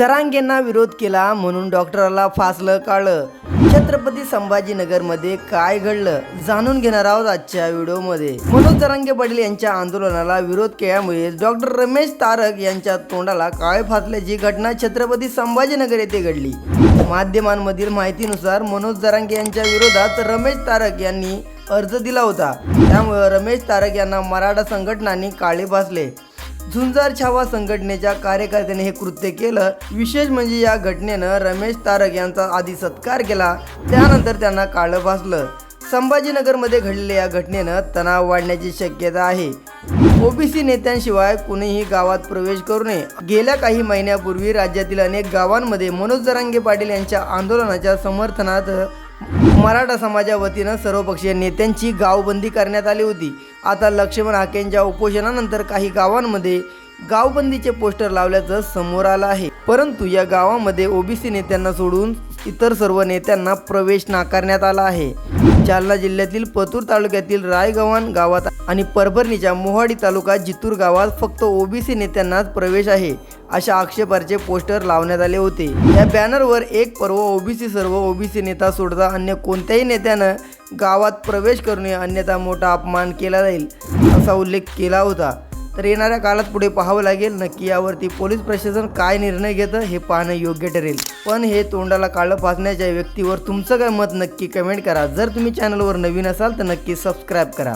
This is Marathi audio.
जरांगेंना विरोध केला म्हणून डॉक्टराला फासलं काळं छत्रपती संभाजीनगरमध्ये काय घडलं जाणून घेणार आहोत आजच्या व्हिडिओमध्ये. मनोज जरांगे पाटील यांच्या आंदोलनाला विरोध केल्यामुळे डॉक्टर रमेश तारक यांच्या तोंडाला काळे फासल्याची घटना छत्रपती संभाजीनगर येथे घडली. माध्यमांमधील माहितीनुसार मनोज जरांगे यांच्या विरोधात रमेश तारक यांनी अर्ज दिला होता. त्यामुळे रमेश तारक यांना मराठा संघटनांनी काळे फासले. झुंजार छावा संघटनेच्या कार्यकर्त्याने हे कृत्य केलं. विशेष म्हणजे या घटनेनं रमेश तारक यांचा आधी सत्कार केला. त्यानंतर त्यांना काळं भासलं. संभाजीनगरमध्ये घडलेल्या या घटनेनं तणाव वाढण्याची शक्यता आहे. ओबीसी नेत्यांशिवाय कुणीही गावात प्रवेश करू नये. गेल्या काही महिन्यापूर्वी राज्यातील अनेक गावांमध्ये मनोज जरांगे पाटील यांच्या आंदोलनाच्या समर्थनात मराठा समाजा वतीनं सर्वपक्षीय नेत्यांची गावबंदी करण्यात आली होती. आता लक्ष्मण हाकेंच्या उपोषणानंतर काही गावांमध्ये गावबंदीचे पोस्टर लावल्याचं समोर आलं आहे. परंतु या गावामध्ये ओबीसी नेत्यांना सोडून इतर सर्व नेत्यांना प्रवेश नाकारण्यात आला आहे. जालना जिल्ह्यातील पतूर तालुक्यातील रायगव्हाण गावात आणि परभणीच्या मोहाडी तालुका जितूर गावात फक्त ओबीसी नेत्यांनाच प्रवेश आहे अशा आक्षेपार्चे पोस्टर लावण्यात आले होते. या बॅनरवर एक पर्व ओबीसी सर्व ओबीसी नेता सोडता अन्य कोणत्याही नेत्यानं गावात प्रवेश करू नये अन्यथा मोठा अपमान केला जाईल असा उल्लेख केला होता. तर येणाऱ्या काळात पुढे पाहावं लागेल नक्की यावरती पोलीस प्रशासन काय निर्णय घेतं हे पाहणं योग्य ठरेल. पण हे तोंडाला काळं फासण्याच्या व्यक्तीवर तुमचं काय मत नक्की कमेंट करा. जर तुम्ही चॅनलवर नवीन असाल तर नक्की सबस्क्राईब करा.